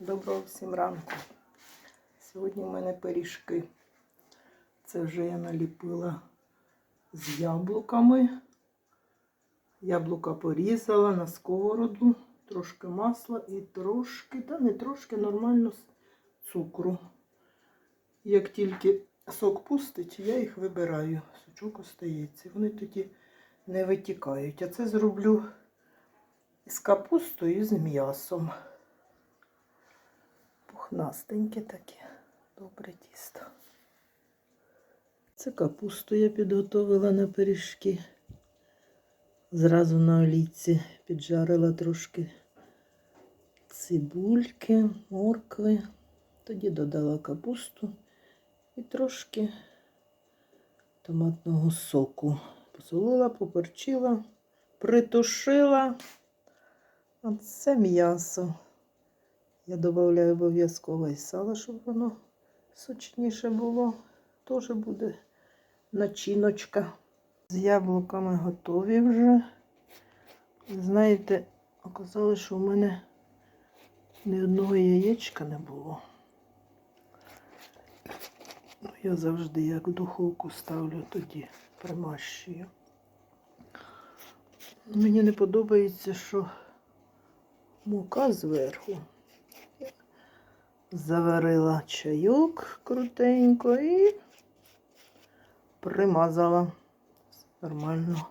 Доброго всім ранку. Сьогодні в мене пиріжки. Це вже я наліпила з яблуками. Яблука порізала на сковороду, трошки масла і трошки, та не трошки нормально цукру. Як тільки сок пустить, я їх вибираю. Сучок остається. Вони тоді не витікають. А це зроблю з капустою і з м'ясом. Пухнастеньке таке. Добре тісто. Це капусту я підготовила на пиріжки. Зразу на олійці піджарила трошки цибульки, моркви. Тоді додала капусту і трошки томатного соку. Посолила, поперчила, притушила. А це м'ясо. Я додаю обов'язково і сало, щоб воно сочніше було. Теж буде начиночка. З яблуками готові вже. Знаєте, оказалось, що в мене ні одного яєчка не було. Ну, Я завжди як духовку ставлю, тоді примащую. Мені не подобається, що мука зверху. Заварила чайок крутенько і примазала. Нормально.